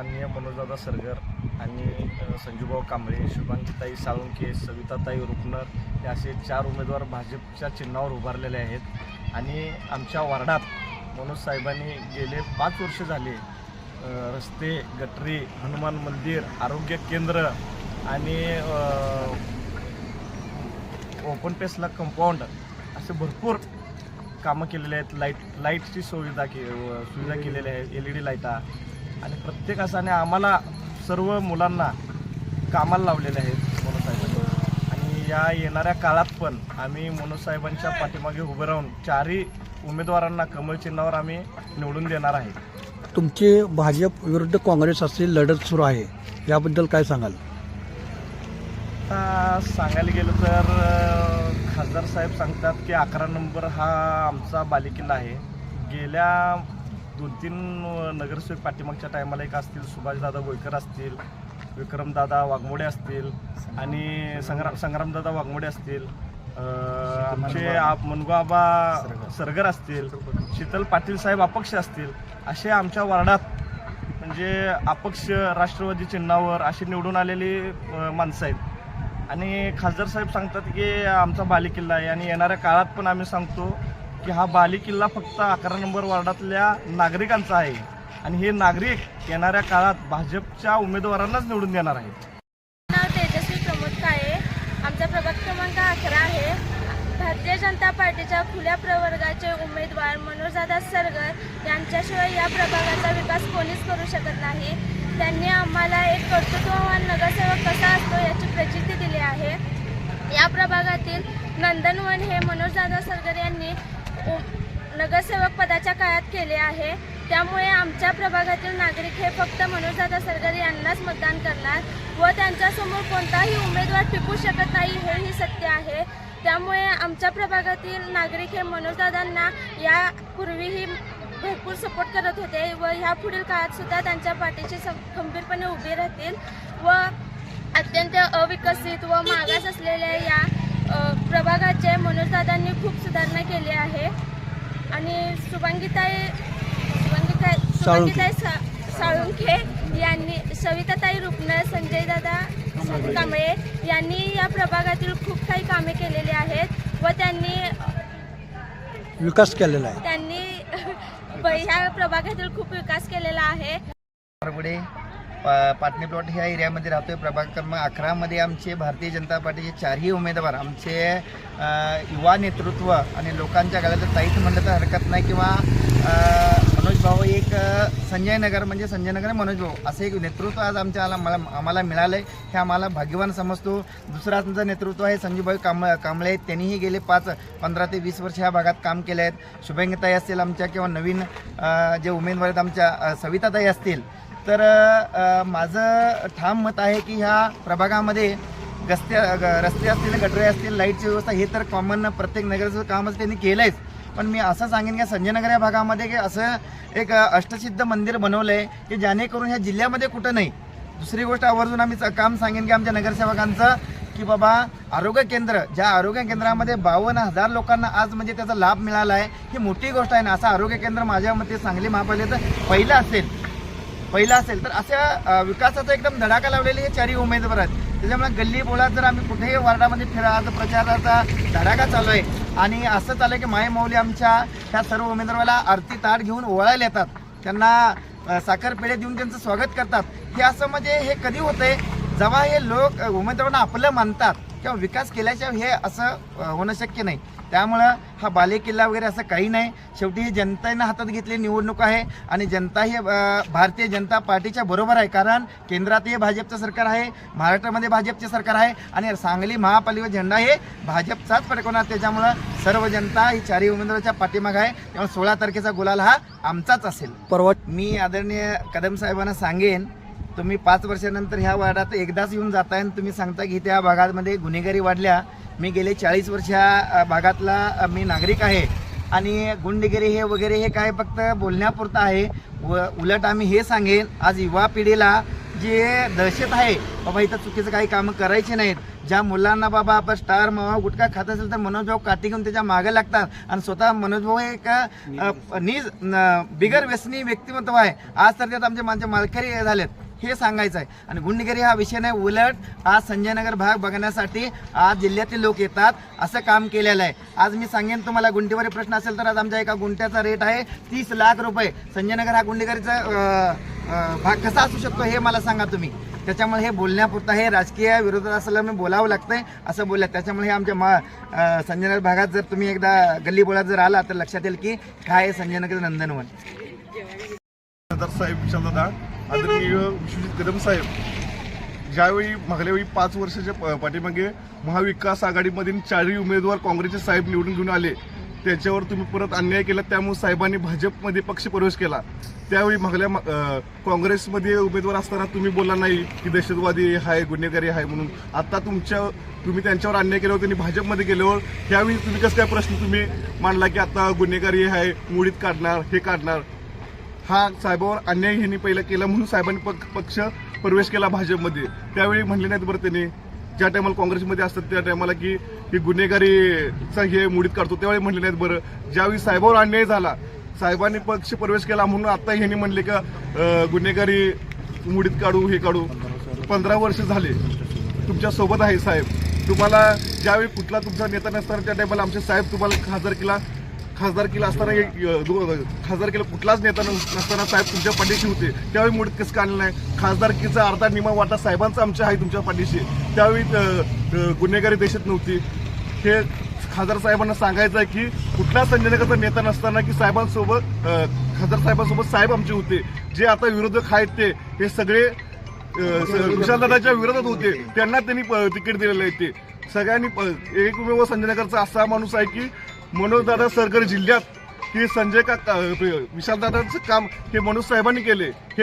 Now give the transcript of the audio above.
माननीय मनोजदादा सरगर आणि संजूभाऊ कांबळे शुभांगीताई साळुंके सविताताई रुपनर हे असे चार उमेदवार भाजपच्या चिन्हावर उभारलेले आहेत. आणि आमच्या वार्डात मनोज साहेबांनी गेले पाच वर्ष झाले रस्ते गटरी हनुमान मंदिर आरोग्य केंद्र आणि ओपन पेसला कंपाऊंड असे भरपूर कामं केलेले आहेत. लाइट लाईटची सुविधा के सुविधा केलेल्या आहेत एल ई डी लाईटा आणि प्रत्येकासाने आम्हाला सर्व मुलांना कामाला लावलेले आहेत मनोज साहेबांनी आणि या येणाऱ्या काळात पण आम्ही मनोज साहेबांच्या पाठीमागे उभे राहून चारही उमेदवारांना कमळ चिन्हावर आम्ही निवडून देणार आहे. तुमची भाजप विरुद्ध काँग्रेस अशी लढत सुरू आहे. याबद्दल काय सांगाल? आता सांगायला गेलं तर अ, खासदार साहेब सांगतात की अकरा नंबर हा आमचा बालेकिल्ला आहे. गेल्या दोन तीन नगरसेवक पाठीमागच्या टायमाला एक असतील सुभाषदादा बोईकर असतील विक्रमदादा वाघमोडे असतील आणि संग्राम संग्रामदादा वाघमोडे असतील आमचे आप- मनगुआबा सरगर. असतील शीतल पाटील. साहेब अपक्ष असतील असे आमच्या वार्डात म्हणजे अपक्ष राष्ट्रवादी चिन्हावर अशी निवडून आलेली माणसं आहेत. आणि खासदार साहेब सांगतात की आमचा बालेकिल्ला आहे आणि येणाऱ्या काळात पण आम्ही सांगतो की हा बाली किल्ला फक्त अकरा नंबर वार्डातल्या नागरिकांचा आहे. आणि हे नागरिक येणाऱ्या काळात भाजपच्या उमेदवारांनाच निवडून देणार आहेत. नाव तेजस्वी प्रमोद काळे. आमचा प्रभाग क्रमांक अकरा आहे. भारतीय जनता पार्टीच्या खुल्या प्रवर्गाचे उमेदवार मनोजदादा सरगर यांच्याशिवाय या प्रभागाचा विकास कोणीच करू शकत नाही. त्यांनी आम्हाला एक कर्तृत्ववान नगरसेवक कसा असतो याची प्रचिती दिली आहे. या प्रभागातील नंदनवन हे मनोजदादा सरगर यांनी नगरसेवक पदाच्या काळात केले आहे. त्यामुळे आमच्या प्रभागातील नागरिक हे फक्त मनोजदादा सरगर यांनाच मतदान करणार व त्यांच्यासमोर कोणताही उमेदवार टिकू शकत नाही हेही सत्य आहे. त्यामुळे आमच्या प्रभागातील नागरिक हे मनोजदादांना यापूर्वीही भरपूर सपोर्ट करत होते व ह्या पुढील काळात सुद्धा त्यांच्या पाठीशी खंबीरपणे उभे राहतील व अत्यंत अविकसित व मागास असलेल्या या प्रभागाचे मनोजदादांनी खूप सुधारणा केली आहे. आणि शुभांगीताई शुभांगीताई शुभांगीताई सा- साळुंखे यांनी सविताताई रुपनर संजय दादा कांबळे यांनी या प्रभागातील खूप काही कामे केलेली आहेत व त्यांनी विकास केलेला आहे. त्यांनी ह्या प्रभागातील खूप विकास केलेला आहे. पा पाटणी प्लॉट ह्या एरियामध्ये राहतोय प्रभाग क्रमांक अकरामध्ये आमचे भारतीय जनता पार्टीचे चारही उमेदवार आमचे युवा नेतृत्व आणि लोकांच्या गळ्याचं ताईत म्हणलं तर हरकत नाही किंवा मनोज भाऊ एक संजय नगर म्हणजे संजय नगर मनोज भाऊ असं एक नेतृत्व आज आमच्या आम्हाला मला आम्हाला मिळालं आहे हे आम्हाला भाग्यवान समजतो. दुसरं आमचं नेतृत्व आहे संजूभाई कांब कांबळे. आहेत त्यांनीही गेले पाच पंधरा ते वीस वर्ष ह्या भागात काम केले आहेत शुभेंगताई असतील आमच्या किंवा नवीन जे उमेदवार आहेत आमच्या सविताताई असतील. तर माझं ठाम मत आहे की ह्या प्रभागामध्ये गस्त्या ग- रस्ते असतील गटरे असतील लाईटची व्यवस्था हे तर कॉमन प्रत्येक नगराचं कामच त्यांनी केलं आहेच पण मी असं सांगेन की संजयनगर या भागामध्ये की असं एक अष्टसिद्ध मंदिर बनवलं आहे की जेणेकरून ह्या जिल्ह्यामध्ये कुठं नाही. दुसरी गोष्ट आवर्जून आम्ही च- काम सांगेन की आमच्या नगरसेवकांचं की बाबा आरोग्य केंद्र ज्या आरोग्य केंद्रामध्ये बावन्न हजार लोकांना आज म्हणजे त्याचा लाभ मिळाला आहे ही मोठी गोष्ट आहे ना असं आरोग्य केंद्र माझ्या मते सांगली महापालिकेचं पहिलं असेल. पहिला असेल तर अशा विकासाचा एकदम धडाका लावलेले हे चारही उमेदवार आहेत. त्याच्यामुळे गल्ली बोळात जर आम्ही कुठेही वार्डामध्ये फिरा तर प्रचाराचा धडाका चालू आहे आणि असं चालू आहे की माय माऊली आमच्या ह्या सर्व उमेदवाराला आरती ताट घेऊन ओळायला येतात. त्यांना साखरपेढे साखर पेढे देऊन त्यांचं स्वागत करतात. हे असं म्हणजे हे कधी होतंय? जेव्हा हे लोक उमेदवारांना आपलं मानतात किंवा विकास केल्याशिवाय हे असं होणं शक्य नाही. त्यामुळं हा बालेकिल्ला वगैरे असं काही नाही. शेवटी ही जनतेनं हातात घेतलेली निवडणूक आहे आणि जनता ही भारतीय जनता पार्टीच्या बरोबर आहे. कारण केंद्रातही भाजपचं सरकार आहे महाराष्ट्रामध्ये भाजपचे सरकार आहे आणि सांगली महापालिका झेंडा हे भाजपचाच फडकवणार त्याच्यामुळं सर्व जनता ही चारही उमेदवाराच्या पाठीमाग आहे. त्यामुळे सोळा तारखेचा गुलाल हा आमचाच असेल. परवा मी आदरणीय कदम साहेबांना सांगेन तुम्ही पाच वर्षानंतर ह्या वार्डात एकदाच येऊन जाताय आणि तुम्ही सांगता की त्या भागामध्ये गुन्हेगारी वाढल्या. मी गेले चाळीस वर्ष ह्या भागातला मी नागरिक आहे. आणि गुंडगिरी हे वगैरे हे काय फक्त बोलण्यापुरतं आहे. व उलट आम्ही हे सांगेन आज युवा पिढीला जे दहशत आहे बाबा इथं चुकीचं काही कामं करायची नाहीत. ज्या मुलांना बाबा आपण स्टार मावा गुटखा खात असेल तर मनोज भाऊ काठी घेऊन त्याच्यामागे लागतात. आणि स्वतः मनोज भाऊ हे एका नीज बिगर व्यसनी व्यक्तिमत्व आहे. आज तर त्यात आमचे माझे मालकरी झालेत. हे सांगायचं आहे आणि गुंडगिरी हा विषय नाही उलट आज संजयनगर भाग बघण्यासाठी आज जिल्ह्यातील लोक येतात असं काम केलेलं आहे. आज मी सांगेन तुम्हाला गुंठेवारी प्रश्न असेल तर आज आमच्या एका गुंट्याचा रेट आहे तीस लाख रुपये. संजयनगर हा गुंडेगिरीचा भाग कसा असू शकतो हे मला सांगा तुम्ही. त्याच्यामुळे हे बोलण्यापुरतं हे राजकीय विरोधात असल्यामुळे मी बोलावं लागतंय असं बोलल्या त्याच्यामुळे हे आमच्या मा संजयनगर भागात जर तुम्ही एकदा गल्ली बोळात जर आला तर लक्षात येईल की काय आहे संजयनगर नंदनवन. सरदार साहेब विशालदादा आदरणीय विश्वजित कदम साहेब ज्यावेळी मागल्या वेळी पाच वर्षाच्या प- पाठीमागे महाविकास आघाडीमधील चारही उमेदवार काँग्रेसचे साहेब निवडून घेऊन आले त्याच्यावर तुम्ही परत अन्याय केला त्यामुळे साहेबांनी भाजपमध्ये पक्ष प्रवेश केला. त्यावेळी मागल्या मा- काँग्रेसमध्ये उमेदवार असताना तुम्ही बोलला नाही की दहशतवादी आहे गुन्हेगारी आहे म्हणून. आता तुमच्या तुम्ही त्यांच्यावर अन्याय केल्यावर त्यांनी भाजपमध्ये गेल्यावर त्यावेळी तुम्ही कसं काय प्रश्न तुम्ही मांडला की आता गुन्हेगारी आहे मुळीत काढणार हे काढणार? हा साहेबावर अन्याय ह्यांनी पहिला केला म्हणून साहेबांनी पक- पक्ष प्रवेश केला भाजपमध्ये. त्यावेळी म्हणले नाहीत बरं त्यांनी. ज्या टायमाला काँग्रेसमध्ये असतात त्या टायमाला की ही गुन्हेगारीचा हे मुडीत काढतो त्यावेळी म्हणले नाहीत बरं. ज्यावेळी साहेबावर अन्याय झाला साहेबांनी पक्ष प्रवेश केला म्हणून आता ह्यांनी म्हणले का गुन्हेगारी मुडीत काढू हे काढू. पंधरा वर्ष झाले. तुमच्यासोबत आहे साहेब. तुम्हाला ज्यावेळी कुठला तुमचा नेता नसताना त्या टायमाला आमचे साहेब तुम्हाला खासदार केला. खासदार केला असताना एक, खासदार केला कुठलाच नेता नसताना साहेब तुमच्या पाठीशी होते. त्यावेळी मुळीत कसं काढलं नाही? खासदारकीचा अर्धा निमा वाटा साहेबांचा आमच्या आहे तुमच्या पाठीशी. त्यावेळी गुन्हेगारी देशात नव्हती. हे खासदार साहेबांना सांगायचं आहे की कुठल्या संजनकाचा नेता नसताना की साहेबांसोबत खासदार साहेबांसोबत साहेब आमचे होते. जे आता विरोधक आहेत ते हे सगळे विशालदादाच्या विरोधात होते. त्यांना त्यांनी प- तिकीट दिलेलं आहे ते. सगळ्यांनी प- एकमेव संजनकरचा असा माणूस आहे की मनोजदादा सरकार जिल्ह्यात की संजय का विशालदादांचं काम हे मनोज साहेबांनी केले. हे